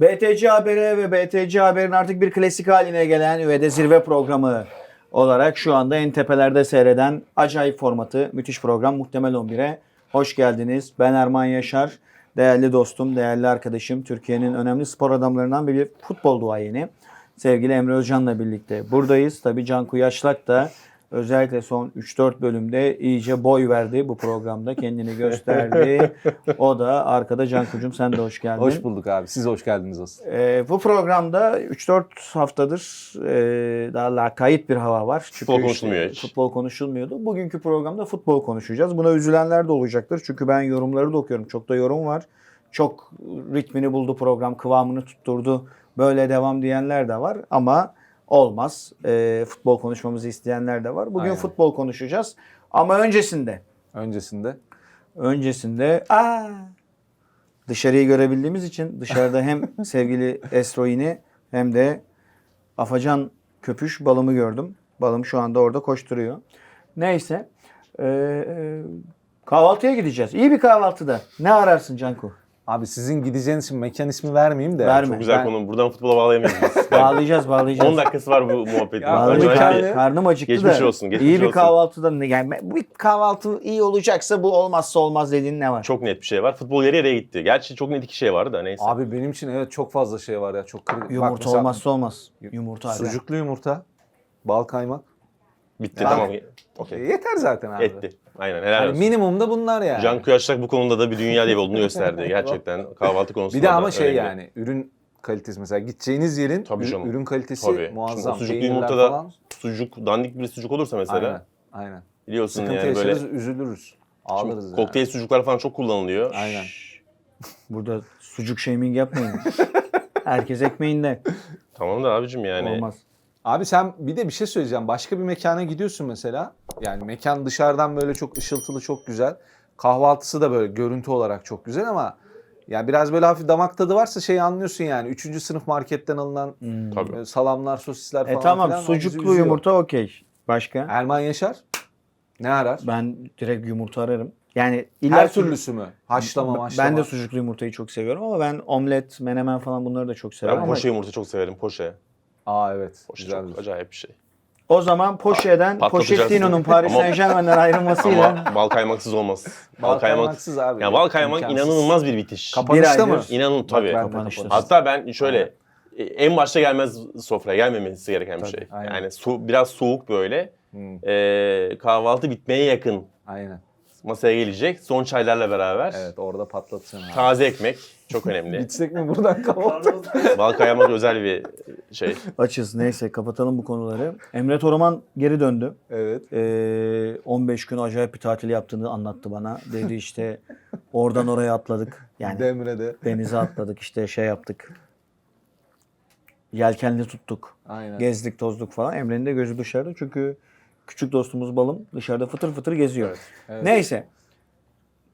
BTC Haber'e ve BTC Haber'in artık bir klasik haline gelen ve de zirve programı olarak şu anda en tepelerde seyreden acayip formatı, müthiş program Muhtemel 11'e hoş geldiniz. Ben Erman Yaşar, değerli dostum, değerli arkadaşım, Türkiye'nin önemli spor adamlarından bir futbol duayeni. Sevgili Emre Özcan'la birlikte buradayız. Tabii Can Kuyaşlak da özellikle son 3-4 bölümde iyice boy verdi bu programda. Kendini gösterdi. O da arkada Can Kucum sen de hoş geldin. Hoş bulduk abi. Siz hoş geldiniz olsun. Ee, bu programda 3-4 haftadır e, daha lakayt bir hava var. Çünkü Futbol işte konuşulmuyor hiç. Futbol konuşulmuyordu. Bugünkü programda futbol konuşacağız. Buna üzülenler de olacaktır. Çünkü ben yorumları da okuyorum. Çok da yorum var. Çok ritmini buldu program, kıvamını tutturdu. Böyle devam diyenler de var ama olmaz. Ee, futbol konuşmamızı isteyenler de var. Bugün Aynen. futbol konuşacağız. Ama öncesinde Öncesinde öncesinde aa, dışarıyı görebildiğimiz için dışarıda hem sevgili Esroini hem de Afacan Köpüş balımı gördüm. Balım şu anda orada koşturuyor. Neyse. Ee, e, kahvaltıya gideceğiz. İyi bir kahvaltıda. Ne ararsın Canku? Abi sizin gideceğiniz için mekan ismi vermeyeyim de. Verme. Çok güzel Ben- konu. Buradan futbola bağlayamayız biz. Bağlayacağız bağlayacağız. 10 dakikası var bu muhabbetin. Ya, Vallahi Önce kar- kendi- karnım acıktı Geçmiş da. olsun, geçmiş iyi bir olsun. kahvaltıda ne- yani bir kahvaltı iyi olacaksa bu olmazsa olmaz dediğin ne var? Çok net bir şey var. Futbol yarı yarıya gitti. Gerçi çok net iki şey vardı da neyse. Abi benim için evet çok fazla şey var ya. Çok kritik. Bak Yumurta mesela olmazsa olmaz. Yumurta abi. Sucuklu yumurta, bal kaymak. Bitti Ya. tamam. E, Okey. yeter zaten abi. Etti. Aynen helal Yani olsun. minimumda bunlar yani. Can Kuyaşlak bu konuda da bir dünya devi olduğunu gösterdi. Gerçekten kahvaltı konusunda bir de ama da şey önemli. yani ürün kalitesi mesela gideceğiniz yerin Tabii ür- canım. ürün kalitesi Tabii. Şimdi muazzam. sucuklu Peynirler yumurtada falan. sucuk, dandik bir sucuk olursa mesela Aynen. Aynen. biliyorsun Sıkıntı yani böyle yaşarız, üzülürüz. Ağlarız Şimdi yani. kokteyl sucuklar falan çok kullanılıyor. Aynen. Burada sucuk shaming yapmayın. Herkes ekmeğinde. Tamam da abicim yani. Olmaz. Abi sen bir de bir şey söyleyeceğim. Başka bir mekana gidiyorsun mesela. Yani mekan dışarıdan böyle çok ışıltılı, çok güzel. Kahvaltısı da böyle görüntü olarak çok güzel ama yani biraz böyle hafif damak tadı varsa şeyi anlıyorsun yani. Üçüncü sınıf marketten alınan Tabii. e, salamlar, sosisler falan E tamam filan o bizi sucuklu üzüyor. yumurta okey. Başka? Erman Yaşar ne arar? Ben direkt yumurta ararım. Yani illa Her türlüsü mü? Haşlama, maşlama. Ben de sucuklu yumurtayı çok seviyorum ama ben omlet, menemen falan bunları da çok severim. Ben ama poşe yumurta çok severim. Poşe. Aa evet. Poşe Güzeldir. çok acayip bir şey. o zaman Poşe'den Patlatacağız. Pochettino'nun Paris Ama- Saint Germain'den ayrılmasıyla Ama bal kaymaksız olmaz. Bal kaymaksız abi. Ya bal kaymak İmkansız. inanılmaz bir bitiş. Kapanışta Bir mı? aydır- İnanın tabii. ben Kapanışta. kapanışta. Hatta ben şöyle e, en başta gelmez sofraya gelmemesi gereken bir Tabii, şey. aynen. Yani su, biraz soğuk böyle. Hmm, e, kahvaltı bitmeye yakın aynen. Masaya gelecek. Son çaylarla beraber. Evet orada patlatacaksın abi. Taze ekmek çok önemli. Gitsek mi buradan kahvaltı? Bal kaymak özel bir şey. açız. Neyse kapatalım bu konuları. Emre Toraman geri döndü. evet. Ee, 15 gün acayip bir tatil yaptığını anlattı bana. Dedi işte oradan oraya atladık. Yani Demre'de. denize atladık işte şey yaptık. Yelkenli tuttuk. Aynen. Gezdik tozduk falan. Emre'nin de gözü dışarıda çünkü küçük dostumuz Balım dışarıda fıtır fıtır geziyor. evet. Neyse.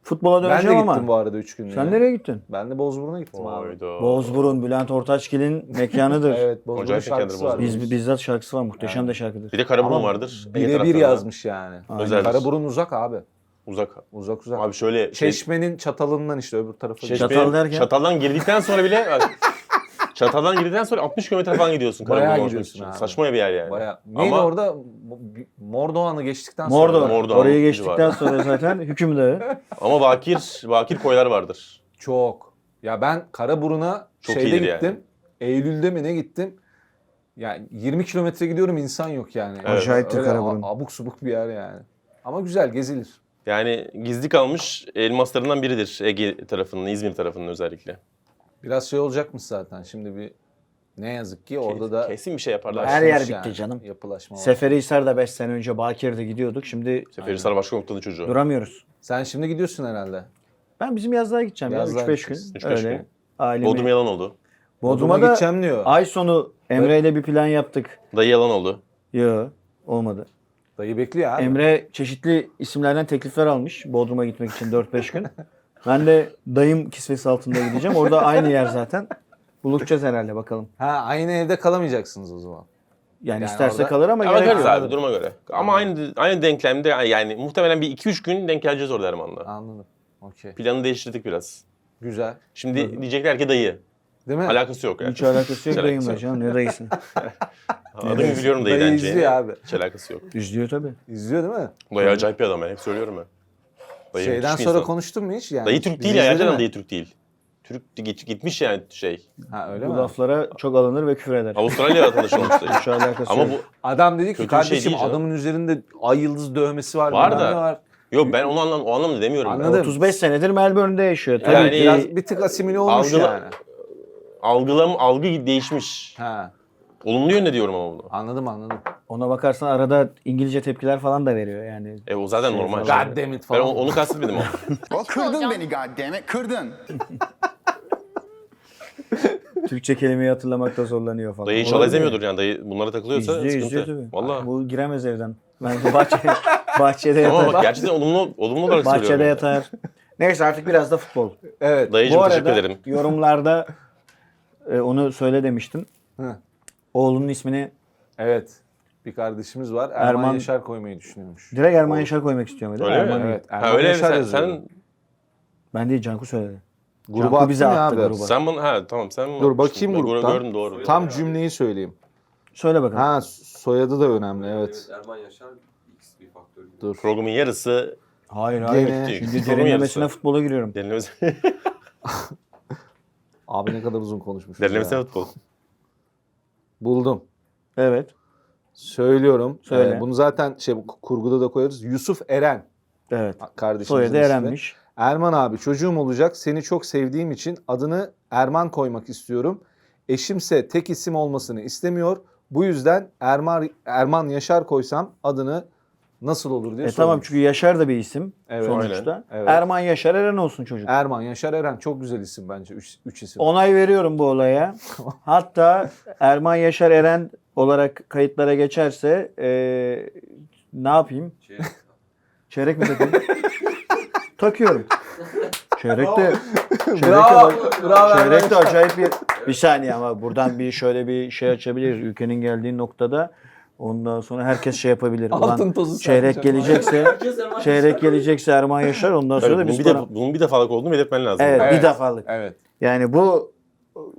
Futbola Ben de döneceğim gittim ama. bu arada 3 günlüğüne. Sen nereye gittin? Ben de Bozburun'a gittim abi. Oydu. Bozburun, Bülent Ortaçgil'in mekanıdır. Evet Bozburun şarkısı mekandır var. Bozburun. Biz bizzat şarkısı var. Muhteşem de şarkıdır. Bir de Karaburun Ama vardır. Birebir taraflarında. yazmış yani. Özeldir. Karaburun uzak abi. Uzak. Uzak uzak. Abi şöyle şey, Çeşmenin çatalından işte öbür tarafa. Çeşme- Çatal derken? Çataldan girdikten sonra bile bak, Çataldan girdikten sonra 60 kilometre falan gidiyorsun Bayağı gidiyorsun abi. Saçma bir yer yani. Baya. Neydi Ama- orada? Mordoğan'ı geçtikten sonra. Orayı civarı. geçtikten sonra zaten hüküm dağı. Ama bakir, bakir koylar vardır. Çok. Ya ben Karaburun'a Çok şeyde gittim. Eylül'de mi ne gittim? Ya 20 kilometre gidiyorum insan yok yani. Evet. Acayiptir Karaburun. Abuk subuk bir yer yani. Ama güzel gezilir. Yani gizli kalmış elmaslarından biridir Ege tarafının, İzmir tarafının özellikle. Biraz şey olacakmış zaten. Şimdi bir ne yazık ki orada da Kesin bir şey yaparlar. Her yer bitti canım. Yapılaşma var. Seferihisar'da 5 sene önce Bakir'de gidiyorduk. Şimdi Seferihisar başka noktada çocuğu. duramıyoruz. Sen şimdi gidiyorsun herhalde. Ben bizim yazlığa gideceğim Yazlığa ya 3-5 gün. gideceksin. 3-5 Öyle. gün. Ailemi. Bodrum yalan oldu. Bodrum'a Bodrum'a da gideceğim diyor. ay sonu Emre ile bir plan yaptık. Dayı yalan oldu. Yo olmadı. Dayı bekliyor abi. Emre çeşitli isimlerden teklifler almış Bodrum'a gitmek için 4-5 gün. Ben de dayım kisvesi altında gideceğim. Orada aynı yer zaten. Buluşacağız herhalde bakalım. Ha aynı evde kalamayacaksınız o zaman. Yani, Yani isterse orada- kalır ama Ama gerek yok. abi duruma göre. Ama aynı aynı denklemde yani muhtemelen bir 2-3 gün denk geleceğiz orada Erman'la. Anladım. Okey. Planı değiştirdik biraz. Güzel. Şimdi diyecekler ki dayı. Değil mi? Alakası yok yani. Hiç alakası yok dayımla canım. Ne dayısı? Adamı biliyorum dayı Dayı dence. izliyor abi. Hiç alakası yok. İzliyor tabii. İzliyor değil mi? Dayı acayip bir adam ben hep söylüyorum ya. Dayı Şeyden müthiş bir sonra insan. konuştun mu hiç? Yani Dayı Türk bizi değil ya. izledi Gerçekten mi? dayı Türk değil. Türk git- gitmiş yani şey. Ha öyle Bu mi? laflara çok alınır ve küfür eder. Avustralya vatandaşı olmuş dayı. Hiç alakası Ama yok. bu Adam dedi ki bir şey kardeşim değil canım." adamın üzerinde ay yıldız dövmesi var. Var bilmem da- ne var. yok ben onu anlam o anlamda demiyorum. ben. Anladım. 35 senedir Melbourne'de yaşıyor. Tabii Yani ki Biraz bir tık asimile olmuş Algıla- yani. Algılam algı değişmiş. Ha, Olumlu yönde diyorum ama bunu. anladım anladım. ona bakarsan arada İngilizce tepkiler falan da veriyor yani. E o zaten Şey normal. falan. God damn it Ben falan. o- onu kastetmedim ama. O kırdın beni goddammit, kırdın. Türkçe kelimeyi hatırlamakta zorlanıyor falan. Dayı inşallah Olabilir. izlemiyordur yani. Dayı bunlara takılıyorsa İzliyor, sıkıntı. izliyor tabii. Valla. Bu giremez evden. Ben bu bahçe, bahçede Ama yatar. bak gerçekten olumlu, olumlu olarak bahçede söylüyorum. yatar. Neyse artık biraz da futbol. Evet. Dayıcım bu teşekkür arada ederim. yorumlarda e, onu söyle demiştim. Hı. Oğlunun ismini Evet. Bir kardeşimiz var. Erman, Erman- Yaşar koymayı düşünüyormuş. direkt Erman Yaşar koymak istiyorum. Mi? Öyle mi? Erman değil. Evet. Erman Ha öyle mi? Yaşar Sen, yazıyor. sen, Ben değil Canku söyledi. Gruba Canku attın bize ya attı abi. gruba. sen bana ha tamam sen Dur bakayım Dur, gruptan. Gördüm doğru. Tam cümleyi söyleyeyim. Söyle bakalım. Ha soyadı da önemli evet. Erman Yaşar X bir faktör. gibi. Dur. Programın yarısı Hayır hayır. Gene- Şimdi derinlemesine yarısı. futbola giriyorum. derinlemesi, Abi ne kadar uzun konuşmuş. derinlemesine futbol. Buldum. Evet. Söylüyorum. Söyle. Ee, bunu zaten şey kurguda da koyarız. Yusuf Eren Evet. kardeşimizin Soyadı ismi. Eren'miş. Erman abi çocuğum olacak. Seni çok sevdiğim için adını Erman koymak istiyorum. Eşimse tek isim olmasını istemiyor. Bu yüzden Erman Erman Yaşar koysam adını nasıl olur diye E tamam çünkü Yaşar da bir isim Evet. sonuçta. Evet. Erman Yaşar Eren olsun çocuk. Erman Yaşar Eren çok güzel isim bence. Üç, üç isim. Onay veriyorum bu olaya. Hatta Erman Yaşar Eren olarak kayıtlara geçerse eee, ne yapayım? Şey, Çeyrek mi takayım? Takıyorum. Çeyrek de çeyrek de, Bravo, bak- bravo çeyrek de acayip bir bir saniye ama buradan bir şöyle bir şey açabiliriz ülkenin geldiği noktada. Ondan sonra herkes şey yapabilir. Ulan Altın tozu çeyrek gelecekse çeyrek gelecekse Erman Yaşar ondan sonra da bunun, biz bir de, bana- bunun bir defalık olduğunu belirtmen lazım. Evet, Evet. bir defalık. Evet. Yani bu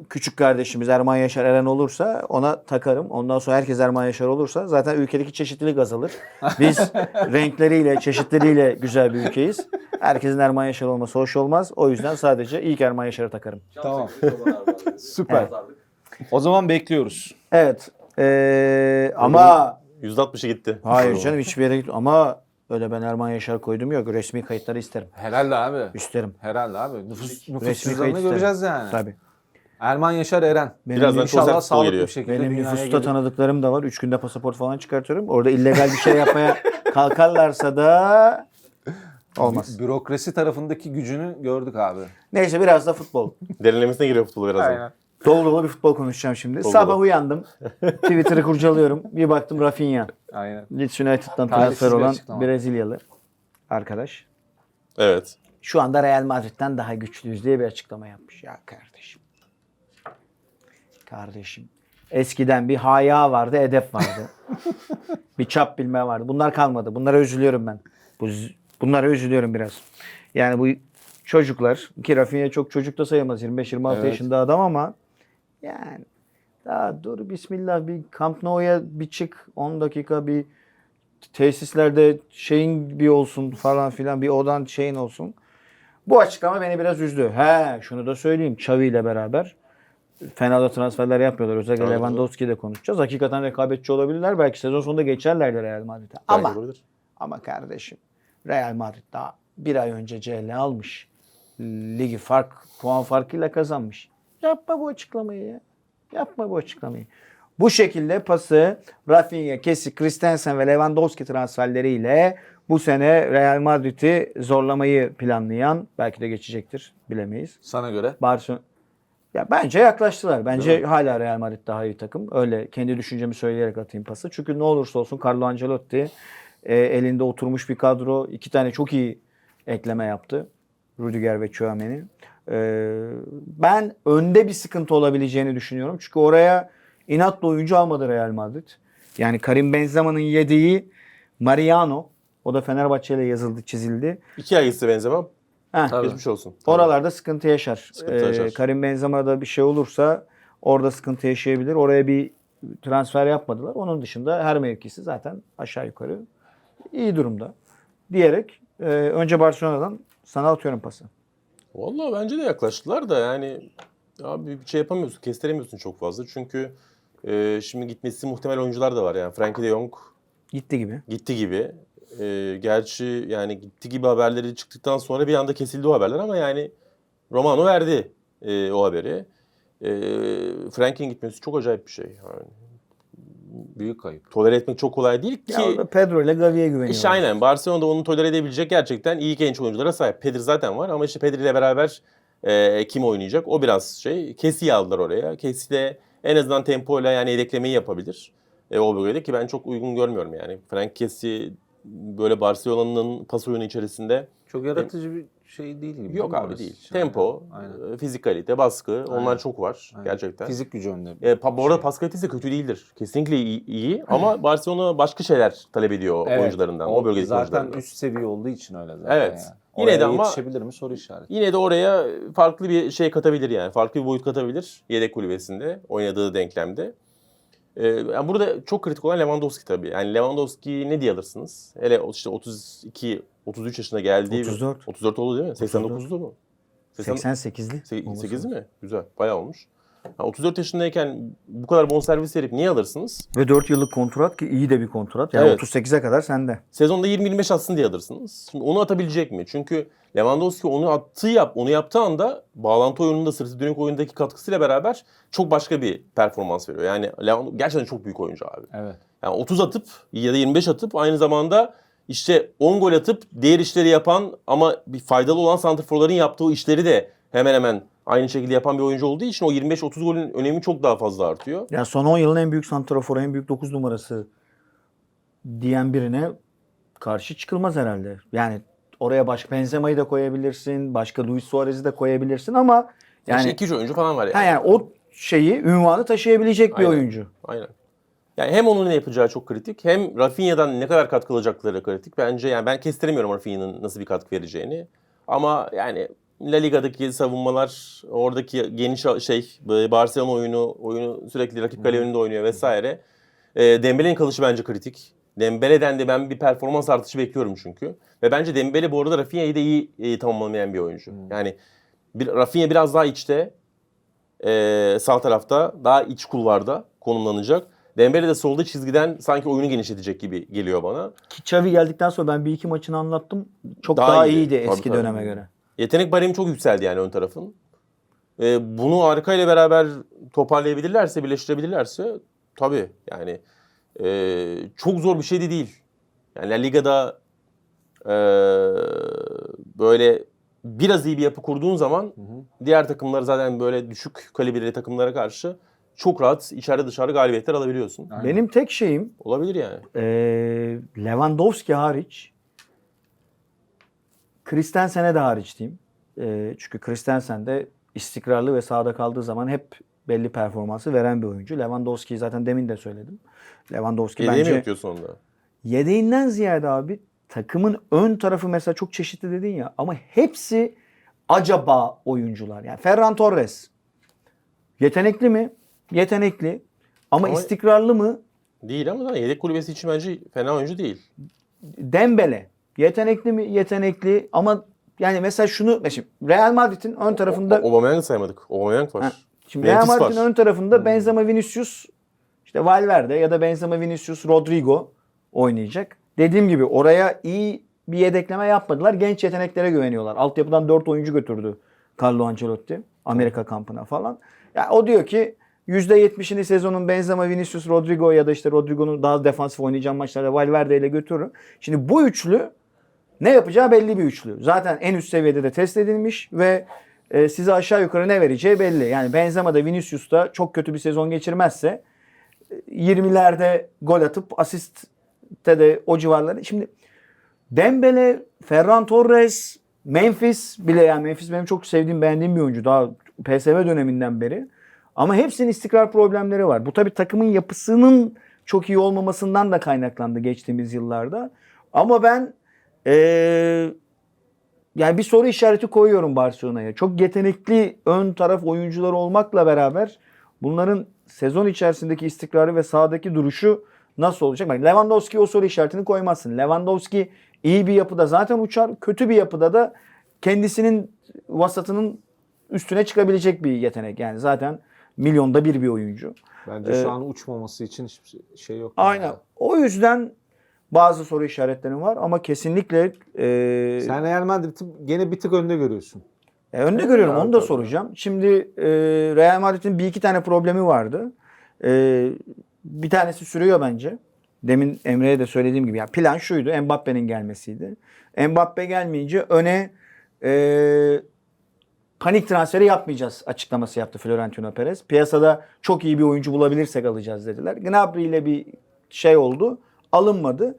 küçük kardeşimiz Erman Yaşar Eren olursa ona takarım. Ondan sonra herkes Erman Yaşar olursa zaten ülkedeki çeşitlilik azalır. Biz renkleriyle, çeşitleriyle güzel bir ülkeyiz. Herkesin Erman Yaşar olması hoş olmaz. O yüzden sadece ilk Erman Yaşar'ı takarım. Tamam. Tamam. Süper. O zaman bekliyoruz. Evet. Ee, ama %60'ı gitti. hayır canım hiçbir yere git ama öyle ben Erman Yaşar koydum yok. Resmi kayıtları isterim. Herhalde abi. İsterim. Herhalde abi. Nüfus, nüfus Resmi cüzdanını kayıt isterim. göreceğiz yani. Tabii. Erman Yaşar Eren. Benim, Birazdan nüfus- İnşallah sağlıklı geliyor. bir şekilde benim dünyaya nüfusta gelir. tanıdıklarım da var. Üç günde pasaport falan çıkartıyorum. Orada illegal bir şey yapmaya kalkarlarsa da olmaz. Bürokrasi tarafındaki gücünü gördük abi. Neyse biraz da futbol. Derinlemesine giriyor futbol birazdan. Dolu dolu bir futbol konuşacağım şimdi. Dolu Sabah dolu. uyandım. Twitter'ı kurcalıyorum. Bir baktım Rafinha. Aynen. Leeds United'dan transfer bir olan açıklama. Brezilyalı arkadaş. Evet. Şu anda Real Madrid'den daha güçlüyüz diye bir açıklama yapmış. Ya kardeşim. Kardeşim. Eskiden bir haya vardı, edep vardı. bir çap bilme vardı. Bunlar kalmadı. Bunlara üzülüyorum ben. Bu, bunlara üzülüyorum biraz. Yani bu çocuklar ki Rafinha çok çocuk da sayılmaz. 25-26 Evet. yaşında adam ama yani daha dur bismillah bir Camp Nou'ya bir çık 10 dakika bir tesislerde şeyin bir olsun falan filan bir odan şeyin olsun. Bu açıklama beni biraz üzdü. He şunu da söyleyeyim. Xavi ile beraber fena da transferler yapıyorlar. Özellikle Evet. Lewandowski ile konuşacağız. Hakikaten rekabetçi olabilirler. Belki sezon sonunda geçerler de Real Madrid'e. Ama olabilir. ama kardeşim Real Madrid daha bir ay önce CL almış. Ligi fark, puan farkıyla kazanmış. Yapma bu açıklamayı ya. Yapma bu açıklamayı. Bu şekilde pası Rafinha, Kessi, Christensen ve Lewandowski transferleriyle bu sene Real Madrid'i zorlamayı planlayan belki de geçecektir bilemeyiz. Sana göre. Barcelona ya bence yaklaştılar. Bence hala Real Madrid daha iyi takım. Öyle kendi düşüncemi söyleyerek atayım pası. Çünkü ne olursa olsun Carlo Ancelotti e, elinde oturmuş bir kadro. iki tane çok iyi ekleme yaptı. Rüdiger ve Chouameni. E, ben önde bir sıkıntı olabileceğini düşünüyorum. Çünkü oraya inatla oyuncu almadı Real Madrid. Yani Karim Benzema'nın yediği Mariano. O da Fenerbahçe ile yazıldı, çizildi. İki ay gitse benzemem. Heh, Tabii. Geçmiş olsun. oralarda sıkıntı yaşar. Sıkıntı Ee, yaşar. Karim Benzema'da bir şey olursa orada sıkıntı yaşayabilir. Oraya bir transfer yapmadılar. Onun dışında her mevkisi zaten aşağı yukarı iyi durumda. Diyerek e, önce Barcelona'dan sana atıyorum pası. Vallahi bence de yaklaştılar da yani abi bir şey yapamıyorsun, kestiremiyorsun çok fazla. Çünkü e, şimdi gitmesi muhtemel oyuncular da var yani. Frankie de Jong Gitti gibi. gitti gibi. E, gerçi yani gitti gibi haberleri çıktıktan sonra bir anda kesildi o haberler ama yani Romano verdi e, o haberi. E, Frank'in gitmesi çok acayip bir şey. Yani, Büyük kayıp. tolere etmek çok kolay değil ki. Ya Pedro ile Gavi'ye güveniyorlar. İşte aynen. Barcelona'da onu tolere edebilecek gerçekten iyi genç oyunculara sahip. Pedri zaten var ama işte Pedri ile beraber e, kim oynayacak? O biraz şey. Kessi'yi aldılar oraya. Kessi de en azından tempoyla yani yedeklemeyi yapabilir. E, o bölgede ki ben çok uygun görmüyorum yani. Frank Kessi böyle Barcelona'nın pas oyunu içerisinde Çok yaratıcı bir şey değil gibi. yok abi değil. Yani, Tempo, Aynen. e, fizikalite, baskı onlar Aynen. çok var Aynen. gerçekten. Fizik gücü önde. E, pa- bu arada Şey. pas kalitesi de kötü değildir. Kesinlikle iyi, iyi ama Barcelona başka şeyler talep ediyor Evet, oyuncularından. O, bölgedeki zaten oyuncularından. üst seviye olduğu için öyle zaten. Evet. Yani. Yine Oraya de ama- yetişebilir mi soru işareti. Yine de oraya farklı bir şey katabilir yani. Farklı bir boyut katabilir yedek kulübesinde oynadığı denklemde. Ee, yani burada çok kritik olan Lewandowski tabii. Yani Lewandowski ne diye alırsınız? Hele o işte 32 33 yaşına geldiği 34. 34 oldu değil mi? 89'lu mu? 88'li. 8 mi? Güzel. Bayağı olmuş. Ha, 34 yaşındayken bu kadar bonservis verip niye alırsınız? Ve 4 yıllık kontrat ki iyi de bir kontrat. Yani Evet. 38'e kadar sende. Sezonda 20-25 atsın diye alırsınız. Şimdi onu atabilecek mi? Çünkü Lewandowski onu attığı yap, onu yaptığı anda bağlantı oyununda sırtı dönük oyundaki katkısıyla beraber çok başka bir performans veriyor. Yani Lewandowski gerçekten çok büyük oyuncu abi. Evet. Yani 30 atıp ya da 25 atıp aynı zamanda işte 10 gol atıp diğer işleri yapan ama bir faydalı olan santrforların yaptığı işleri de hemen hemen aynı şekilde yapan bir oyuncu olduğu için o 25-30 golün önemi çok daha fazla artıyor. Ya son 10 yılın en büyük santraforu, en büyük 9 numarası diyen birine karşı çıkılmaz herhalde. Yani oraya başka Benzema'yı da koyabilirsin, başka Luis Suarez'i de koyabilirsin ama Yani yani, 2 oyuncu falan var yani. ha yani o şeyi, ünvanı taşıyabilecek bir Aynen. oyuncu. Aynen. Yani hem onun ne yapacağı çok kritik hem Rafinha'dan ne kadar katkı alacakları kritik. Bence yani ben kestiremiyorum Rafinha'nın nasıl bir katkı vereceğini. Ama yani La Liga'daki savunmalar, oradaki geniş şey Barcelona oyunu, oyunu sürekli rakip kale önünde oynuyor vesaire. E, Dembele'nin kalışı bence kritik. Dembele'den de ben bir performans artışı bekliyorum çünkü. Ve bence Dembele bu arada Rafinha'yı da iyi e, tamamlamayan bir oyuncu. Yani bir, Rafinha biraz daha içte, e, sağ tarafta, daha iç kulvarda konumlanacak. Dembele de solda çizgiden sanki oyunu genişletecek gibi geliyor bana. Ki Xavi geldikten sonra ben bir iki maçını anlattım. Çok daha, Daha iyi. iyiydi Tabii, eski tabii. döneme göre. Yetenek baremi çok yükseldi yani ön tarafın. E, bunu arka ile beraber toparlayabilirlerse, birleştirebilirlerse tabii yani e, çok zor bir şey de değil. Yani La Liga'da e, böyle biraz iyi bir yapı kurduğun zaman diğer takımlar zaten böyle düşük kalibreli takımlara karşı çok rahat içeride dışarı galibiyetler alabiliyorsun. Aynen. Benim tek şeyim Olabilir yani. Ee, Lewandowski hariç Christensen'e de hariç diyeyim. Ee, çünkü Christensen de istikrarlı ve sahada kaldığı zaman hep belli performansı veren bir oyuncu. Lewandowski'yi zaten demin de söyledim. Lewandowski Yedeği mi bence yok diyorsun onda? yedeğinden ziyade abi takımın ön tarafı mesela çok çeşitli dedin ya ama hepsi acaba oyuncular. Yani Ferran Torres yetenekli mi? Yetenekli. Ama, Ama- istikrarlı mı? Değil ama yedek kulübesi için bence fena oyuncu değil. Dembele yetenekli mi? Yetenekli ama yani mesela şunu mesela Real Madrid'in ön tarafında Aubameyang'ı saymadık. Aubameyang var. Ha, şimdi Real Madrid'in ön tarafında Benzema Vinicius işte Valverde ya da Benzema Vinicius Rodrigo oynayacak. Dediğim gibi oraya iyi bir yedekleme yapmadılar. Genç yeteneklere güveniyorlar. Altyapıdan 4 oyuncu götürdü Carlo Ancelotti Amerika kampına falan. Ya o diyor ki %70'ini sezonun Benzema, Vinicius, Rodrigo ya da işte Rodrigo'nun daha defansif oynayacağı maçlarda Valverde ile götürür. Şimdi bu üçlü ne yapacağı belli bir üçlü. Zaten en üst seviyede de test edilmiş ve e, size aşağı yukarı ne vereceği belli. Yani Benzema da Vinicius da çok kötü bir sezon geçirmezse e, 20'lerde gol atıp asiste de o civarlarda. Şimdi Dembele, Ferran Torres, Memphis bile yani Memphis benim çok sevdiğim, beğendiğim bir oyuncu. Daha PSV döneminden beri. Ama hepsinin istikrar problemleri var. Bu tabii takımın yapısının çok iyi olmamasından da kaynaklandı geçtiğimiz yıllarda. Ama ben eee yani bir soru işareti koyuyorum Barcelona'ya. Çok yetenekli ön taraf oyuncuları olmakla beraber bunların sezon içerisindeki istikrarı ve sahadaki duruşu nasıl olacak? Bak Lewandowski o soru işaretini koymazsın. Lewandowski iyi bir yapıda zaten uçar, kötü bir yapıda da kendisinin vasatının üstüne çıkabilecek bir yetenek. Yani zaten milyonda bir bir oyuncu. Bence Ee, şu an uçmaması için hiçbir şey yok. Aynen. Yani. O yüzden bazı soru işaretlerim var ama kesinlikle e, Sen Real Madrid'i gene bir tık önde görüyorsun. E, önde görüyorum onu da tabii. soracağım. Şimdi e, Real Madrid'in bir iki tane problemi vardı. E, bir tanesi sürüyor bence. Demin Emre'ye de söylediğim gibi. Yani plan şuydu. Mbappe'nin gelmesiydi. Mbappe gelmeyince öne e, panik transferi yapmayacağız açıklaması yaptı Florentino Perez. Piyasada çok iyi bir oyuncu bulabilirsek alacağız dediler. Gnabry ile bir şey oldu. Alınmadı.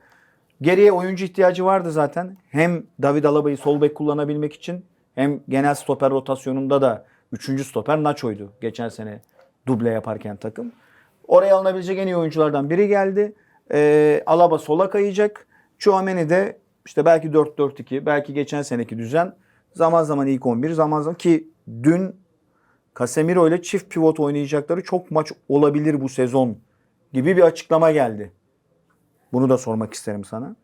Geriye oyuncu ihtiyacı vardı zaten. Hem David Alaba'yı sol bek kullanabilmek için hem genel stoper rotasyonunda da 3. stoper Nacho'ydu geçen sene duble yaparken takım. Oraya alınabilecek en iyi oyunculardan biri geldi. Ee, Alaba sola kayacak. Chouameni de işte belki 4-4-2, belki geçen seneki düzen zaman zaman ilk 11, zaman zaman ki dün Casemiro ile çift pivot oynayacakları çok maç olabilir bu sezon gibi bir açıklama geldi. Bunu da sormak isterim sana.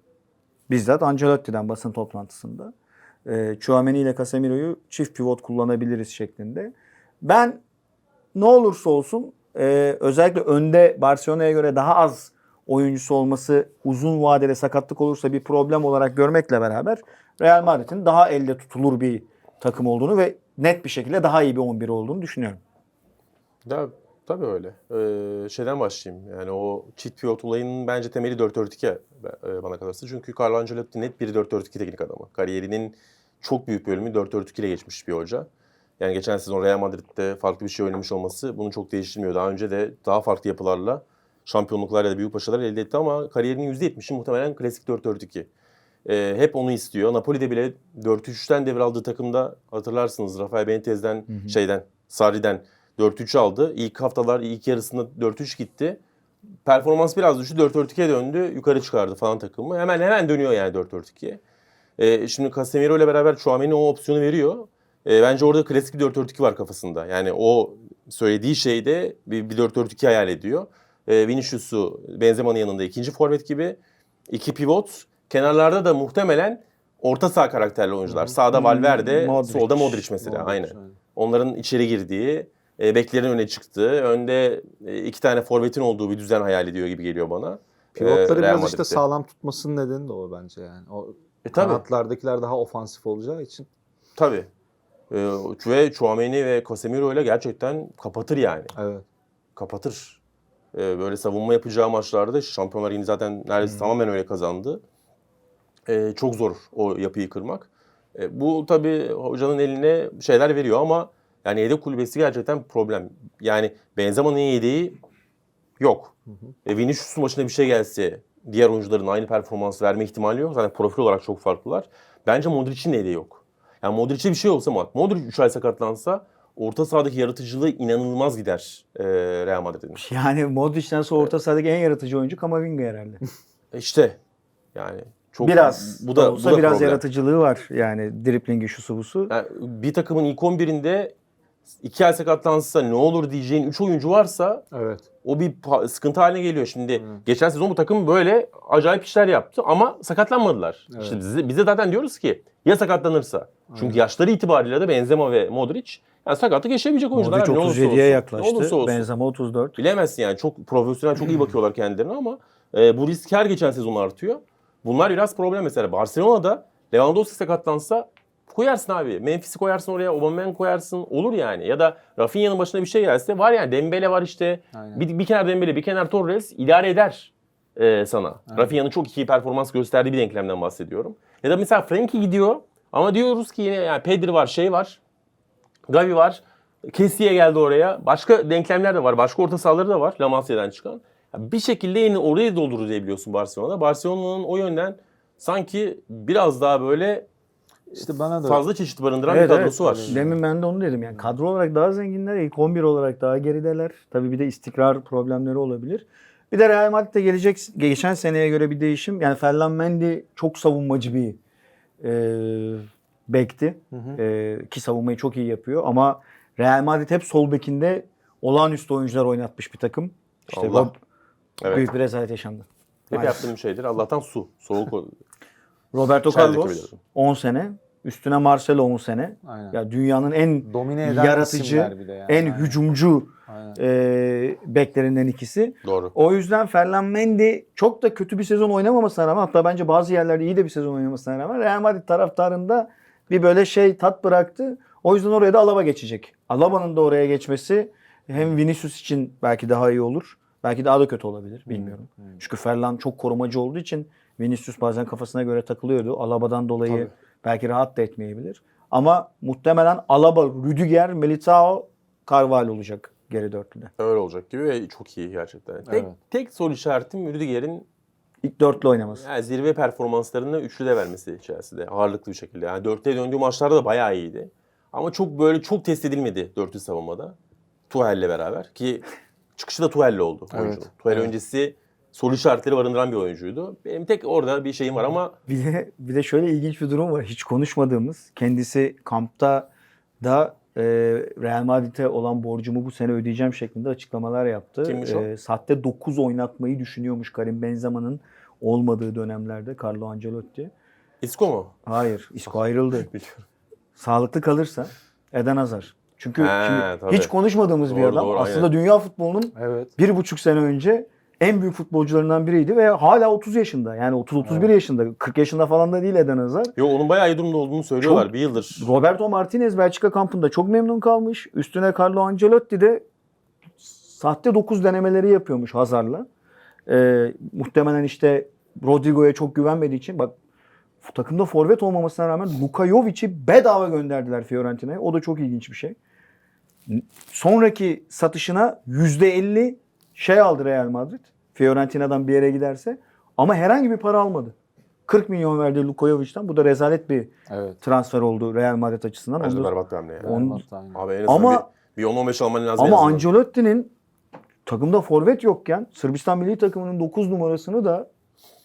Bizzat Ancelotti'den basın toplantısında. E, Chouameni ile Casemiro'yu çift pivot kullanabiliriz şeklinde. Ben ne olursa olsun e, özellikle önde Barcelona'ya göre daha az oyuncusu olması uzun vadede sakatlık olursa bir problem olarak görmekle beraber Real Madrid'in daha elde tutulur bir takım olduğunu ve net bir şekilde daha iyi bir 11 olduğunu düşünüyorum. Ya tabii öyle. Ee, şeyden başlayayım. Yani o çift pivot olayının bence temeli 4-4-2 e, bana kalırsa. Çünkü Carlo Ancelotti net bir 4-4-2 teknik adamı. Kariyerinin çok büyük bölümü 4-4-2 ile geçmiş bir hoca. Yani geçen sezon Real Madrid'de farklı bir şey oynamış olması bunu çok değiştirmiyor. Daha önce de daha farklı yapılarla şampiyonluklar ya da büyük başarılar elde etti ama kariyerinin %70'i muhtemelen klasik 4-4-2. Ee, hep onu istiyor. Napoli'de bile 4-3'ten devraldığı takımda hatırlarsınız Rafael Benitez'den şeyden Sarri'den 4-3 aldı. İlk haftalar ilk yarısında 4-3 gitti. Performans biraz düştü. 4-4-2'ye döndü. Yukarı çıkardı falan takımı. Hemen hemen dönüyor yani 4-4-2'ye. Ee, şimdi Casemiro ile beraber Chouameni o opsiyonu veriyor. Ee, bence orada klasik bir 4-4-2 var kafasında. Yani o söylediği şeyde bir, bir 4-4-2 hayal ediyor. Ee, Vinicius'u Benzema'nın yanında ikinci forvet gibi. iki pivot. Kenarlarda da muhtemelen orta saha karakterli oyuncular. Sağda Valverde, Modric. solda Modric mesela. Modric, aynen. Onların içeri girdiği, e, beklerin öne çıktığı, önde e, iki tane forvetin olduğu bir düzen hayal ediyor gibi geliyor bana. Pivotları Ee, Real biraz Madrid'de. işte sağlam tutmasının nedeni de o bence yani. O E, tabii. kanatlardakiler daha ofansif olacağı için. Tabii. Ee, ve Chouameni ve Casemiro ile gerçekten kapatır yani. Evet. Kapatır. Ee, böyle savunma yapacağı maçlarda Şampiyonlar Ligi zaten neredeyse tamamen öyle kazandı. Ee, çok zor o yapıyı kırmak. Ee, bu tabii hocanın eline şeyler veriyor ama yani yedek kulübesi gerçekten problem. Yani Benzema'nın yedeği yok. E, Vinicius maçına bir şey gelse diğer oyuncuların aynı performans verme ihtimali yok. Zaten profil olarak çok farklılar. Bence Modric'in de yedeği yok. Yani Modric'e bir şey olsa bak Modric 3 ay sakatlansa orta sahadaki yaratıcılığı inanılmaz gider e, Real Madrid'in. Yani Modric'ten sonra orta sahadaki en yaratıcı oyuncu Kamavinga herhalde. E İşte yani çok biraz bu da, olsa bu da biraz problem. yaratıcılığı var yani driplingi şusu busu. Yani bir takımın ilk 11'inde iki ay sakatlansa ne olur diyeceğin 3 oyuncu varsa Evet. o bir sıkıntı haline geliyor. Şimdi geçen sezon bu takım böyle acayip işler yaptı ama sakatlanmadılar. Evet. İşte bize, bize zaten diyoruz ki ya sakatlanırsa. Çünkü yaşları itibariyle de Benzema ve Modric yani sakatlık yaşayabilecek oyuncular. Modric abi, ne olursa 37'ye olsun. Ne yaklaştı. olursa olsun. Benzema 34. Bilemezsin yani çok profesyonel çok iyi bakıyorlar kendilerine ama e, bu risk her geçen sezon artıyor. Bunlar biraz problem mesela. Barcelona'da Lewandowski sakatlansa koyarsın abi. Memphis'i koyarsın oraya, Aubameyang koyarsın. Olur yani. Ya da Rafinha'nın başına bir şey gelse var yani Dembele var işte. Aynen. Bir, bir kenar Dembele, bir kenar Torres idare eder e, sana. Rafinha'nın çok iyi performans gösterdiği bir denklemden bahsediyorum. Ya da mesela Frenkie gidiyor ama diyoruz ki yine yani Pedri var, şey var. Gavi var. Kessiye geldi oraya. Başka denklemler de var. Başka orta sahaları da var. La Masia'dan çıkan. Bir şekilde yine orayı doldurur diye biliyorsun Barcelona'da. Barcelona'nın o yönden sanki biraz daha böyle İşte bana da fazla çeşit barındıran Evet, bir kadrosu evet. var. Demin ben de onu dedim. Yani kadro olarak daha zenginler, ilk 11 olarak daha gerideler. Tabii bir de istikrar problemleri olabilir. Bir de Real Madrid'de gelecek geçen seneye göre bir değişim. Yani Ferland Mendy çok savunmacı bir e, bekti. Ee, ki savunmayı çok iyi yapıyor ama Real Madrid hep sol bekinde olağanüstü oyuncular oynatmış bir takım. İşte Allah. Rob- Evet. büyük bir rezalet yaşandı. Hep Maalesef. yaptığım şeydir. Allah'tan su. Soğuk Roberto Çay Carlos dökebilirim. 10 sene. Üstüne Marcelo 10 sene. Aynen. Ya dünyanın en Domine eden yaratıcı, isimler bir de yani. en Aynen. hücumcu Aynen. e, beklerinden ikisi. Doğru. O yüzden Ferland Mendy çok da kötü bir sezon oynamamasına rağmen hatta bence bazı yerlerde iyi de bir sezon oynamasına rağmen Real Madrid taraftarında bir böyle şey tat bıraktı. O yüzden oraya da Alaba geçecek. Alaba'nın da oraya geçmesi hem Vinicius için belki daha iyi olur. Belki daha da kötü olabilir. Bilmiyorum. Çünkü Ferland çok korumacı olduğu için Vinicius bazen kafasına göre takılıyordu. Alaba'dan dolayı Tabii. belki rahat da etmeyebilir. Ama muhtemelen Alaba, Rüdiger, Militao, Carvalho olacak geri dörtlüde. Öyle olacak gibi ve çok iyi gerçekten. Tek, Evet. tek soru işaretim Rüdiger'in İlk dörtlü oynaması. yani zirve performanslarını üçlüde vermesi içerisinde. Ağırlıklı bir şekilde. Yani dörtte döndüğü maçlarda da bayağı iyiydi. Ama çok böyle çok test edilmedi dörtlü savunmada. Tuhel'le beraber ki çıkışı da Tuhel'le oldu Evet. oyuncunun. Evet. öncesi soru işaretleri barındıran bir oyuncuydu. Benim tek orada bir şeyim var ama Bir de, bir de şöyle ilginç bir durum var. Hiç konuşmadığımız. Kendisi kampta da e, Real Madrid'e olan borcumu bu sene ödeyeceğim şeklinde açıklamalar yaptı. Kimmiş o? E, sahte 9 oynatmayı düşünüyormuş Karim Benzema'nın olmadığı dönemlerde Carlo Ancelotti. Isco mu? Hayır, Isco ayrıldı. Sağlıklı kalırsa Eden Hazar. Çünkü He, şimdi tabii. hiç konuşmadığımız bir Doğru, adam. doğru, Aslında aynen. dünya futbolunun Evet. bir buçuk sene önce en büyük futbolcularından biriydi ve hala 30 yaşında. Yani 30-31 yaşında. 40 yaşında falan da değil Eden Hazar. Yo onun bayağı iyi durumda olduğunu söylüyorlar Çok- bir yıldır. Roberto Martinez Belçika kampında çok memnun kalmış. Üstüne Carlo Ancelotti de sahte 9 denemeleri yapıyormuş Hazar'la. Ee, muhtemelen işte Rodrigo'ya çok güvenmediği için bak takımda forvet olmamasına rağmen Luka Jovic'i bedava gönderdiler Fiorentina'ya. O da çok ilginç bir şey. Sonraki satışına %50 şey aldı Real Madrid. Fiorentina'dan bir yere giderse. Ama herhangi bir para almadı. 40 milyon verdi Luka Jovic'ten. Bu da rezalet bir Evet. transfer oldu Real Madrid açısından. Bence berbat bir hamle yani. Abi en azından Ama- bir, bir 10-15 alman lazım. ama. Ancelotti'nin takımda forvet yokken Sırbistan milli takımının 9 numarasını da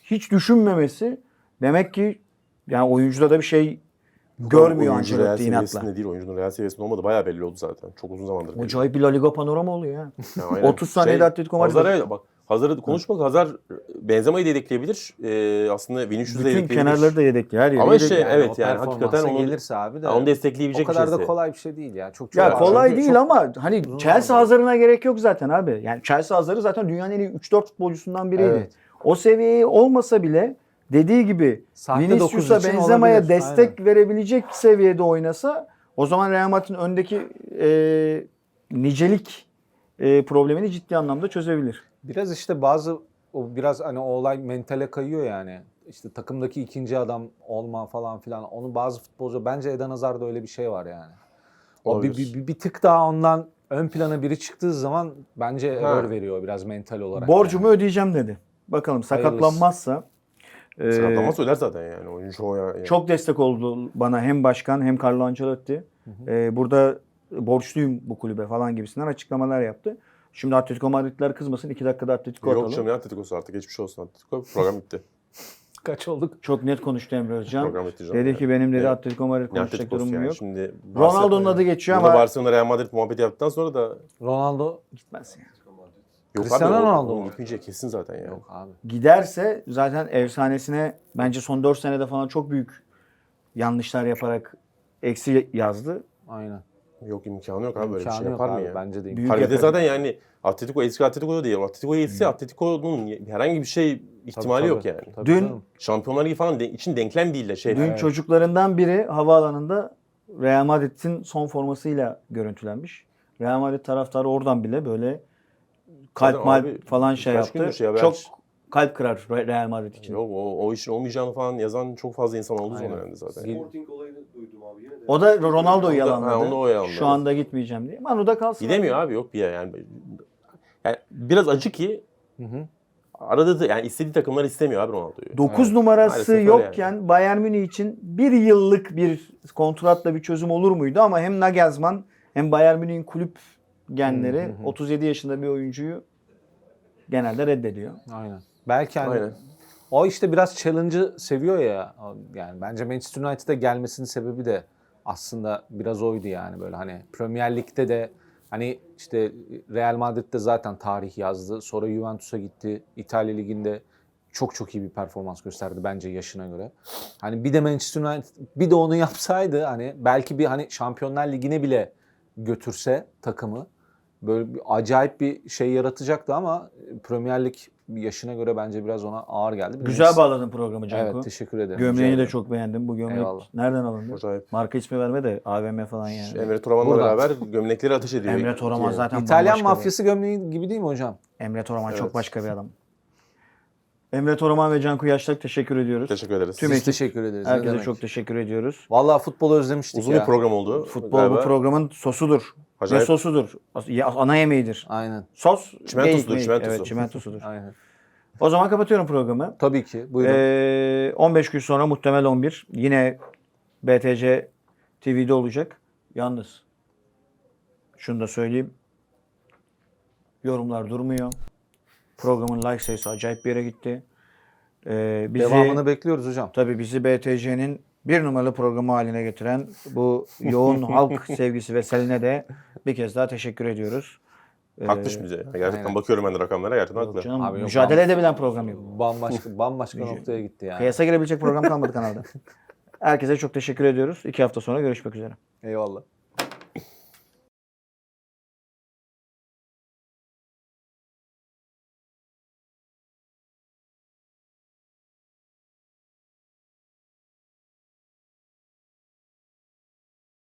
hiç düşünmemesi demek ki yani oyuncuda da bir şey görmüyor Oyuncu Real Ancelotti inatla. değil, oyuncunun Real seviyesinde olmadı. Bayağı belli oldu zaten. Çok uzun zamandır. belli. Acayip bir La Liga panorama oluyor ya. Ya aynen. 30 saniyede Atletico Madrid- Hazar evet bak. Hazar'ı konuşmak Hazar Benzema'yı da yedekleyebilir. Ee, aslında Vinicius'u da Bütün yedekleyebilir. kenarları da yedekli. Her yeri Ama yedekli. işte evet o yani performansa hakikaten onu, gelirse abi de onu destekleyecek o kadar da şeyse. kolay bir şey değil ya. Çok çok Ya Çok- kolay çünkü değil çok ama hani Chelsea hazırına gerek yok zaten abi. Yani Chelsea hazırı zaten dünyanın en iyi 3-4 futbolcusundan biriydi. Evet. O seviyeyi olmasa bile dediği gibi Sahte Vinicius'a Benzema'ya olabilir. destek verebilecek seviyede oynasa o zaman Real Madrid'in öndeki e, nicelik e, problemini ciddi anlamda çözebilir. Biraz işte bazı o biraz hani o olay mentale kayıyor yani. İşte takımdaki ikinci adam olma falan filan. Onu bazı futbolcu bence Eden Hazar'da öyle bir şey var yani. O bir, bir, bir, bir tık daha ondan ön plana biri çıktığı zaman bence Ha. error veriyor biraz mental olarak. Borcumu yani. ödeyeceğim dedi. Bakalım Hayırlısı. sakatlanmazsa. E, Sakatlama söyler zaten yani. Oyuncu o ya. yani. Çok destek oldu bana hem başkan hem Carlo Ancelotti. Ee, burada borçluyum bu kulübe falan gibisinden açıklamalar yaptı. Şimdi Atletico Madridler kızmasın. iki dakikada Atletico Yok atalım. canım ne Atletico'su artık geçmiş olsun Atletico. Program bitti. Kaç olduk? Çok net konuştu Emre Özcan. Dedi yani. ki benim dedi Evet. Atletico Madrid konuşacak durumum yani. yok. Şimdi Ronaldo'nun adı geçiyor Burada ama Barcelona Real Madrid muhabbeti yaptıktan sonra da Ronaldo gitmez yani. Yok Cristiano abi, Ronaldo mu? Gitmeyecek kesin zaten ya. yok abi. Giderse zaten efsanesine bence son 4 senede falan çok büyük yanlışlar yaparak eksi yazdı. Aynen. Yok imkanı yok abi böyle bir İmkanı şey yok yapar mı abi, ya? Bence de Büyük imkanı Harbi de yapar. zaten yani Atletico eski Atletico değil. Atletico iyisi Atletico'nun herhangi bir şey ihtimali Tabii, yok tabii. yani. Tabii Dün- canım. Şampiyonlar Ligi falan de, için denklem değil de şey. Dün çocuklarından biri havaalanında Real Madrid'in son formasıyla görüntülenmiş. Real Madrid taraftarı oradan bile böyle kalp abi falan şey yaptı. şey haber- Çok kalp kırar Re- Real Madrid için. Yok o, o işin olmayacağını falan yazan çok fazla insan oldu son Aynen. zaten. Sporting olayını duydum abi yine de. O da Ronaldo'yu da- yalanladı. ha, onu da o yalanladı. Şu anda gitmeyeceğim diye. Manu'da kalsın. Gidemiyor abi yok bir yer yani. yani biraz acı ki Hı hı. arada da yani istediği takımlar istemiyor abi Ronaldo'yu. 9 Evet. numarası Maalesef yokken Bayern Münih için bir yıllık bir kontratla bir çözüm olur muydu? Ama hem Nagelsmann hem Bayern Münih'in kulüp genleri Hı hı hı. 37 yaşında bir oyuncuyu genelde reddediyor. Aynen. Belki hani Aynen. o işte biraz challenge'ı seviyor ya. Yani bence Manchester United'a gelmesinin sebebi de aslında biraz oydu yani böyle hani Premier Lig'de de hani işte Real Madrid'de zaten tarih yazdı. Sonra Juventus'a gitti. İtalya Ligi'nde çok çok iyi bir performans gösterdi bence yaşına göre. Hani bir de Manchester United bir de onu yapsaydı hani belki bir hani Şampiyonlar Ligi'ne bile götürse takımı böyle bir acayip bir şey yaratacaktı ama Premier Lig yaşına göre bence biraz ona ağır geldi. Bir Güzel bağladın programı Canku. Evet teşekkür ederim. Gömleğini de çok beğendim. Bu gömlek Eyvallah. nereden alındı? Acayip. Marka ismi verme de AVM falan yani. Emre Toraman'la Buradan. beraber gömlekleri ateş ediyor. Emre Toraman zaten İtalyan bambaşka bir- mafyası gömleği gibi değil mi hocam? Emre Toraman çok Evet. başka bir adam. Emre Toraman ve Canku Yaşlık teşekkür ediyoruz. Teşekkür ederiz. Tüm Biz ekip, teşekkür ederiz. ne Herkese demek. çok teşekkür ediyoruz. Vallahi futbolu özlemiştik Uzun ya. bir program oldu. Futbol galiba. bu programın sosudur. Acayip. Ne sosudur? Ya- Ana yemeğidir. Aynen. Sos Çimentosudur, geyik çimentosu. Evet çimentosudur. Aynen. o zaman kapatıyorum programı. Tabii ki. Buyurun. Ee, 15 gün sonra muhtemel 11. Yine BTC TV'de olacak. Yalnız şunu da söyleyeyim. Yorumlar durmuyor. Programın like sayısı acayip bir yere gitti. Ee, bizi, Devamını bekliyoruz hocam. Tabii bizi BTC'nin bir numaralı programı haline getiren bu yoğun halk sevgisi ve seline de bir kez daha teşekkür ediyoruz. Ee, Haklı bize. Gerçekten Aynen. bakıyorum ben de rakamlara gerçekten haklı. canım, Abi mücadele ben- edebilen program yok. Bambaşka bambaşka noktaya gitti yani. Kıyasa girebilecek program kalmadı kanalda. Herkese çok teşekkür ediyoruz. İki hafta sonra görüşmek üzere. Eyvallah.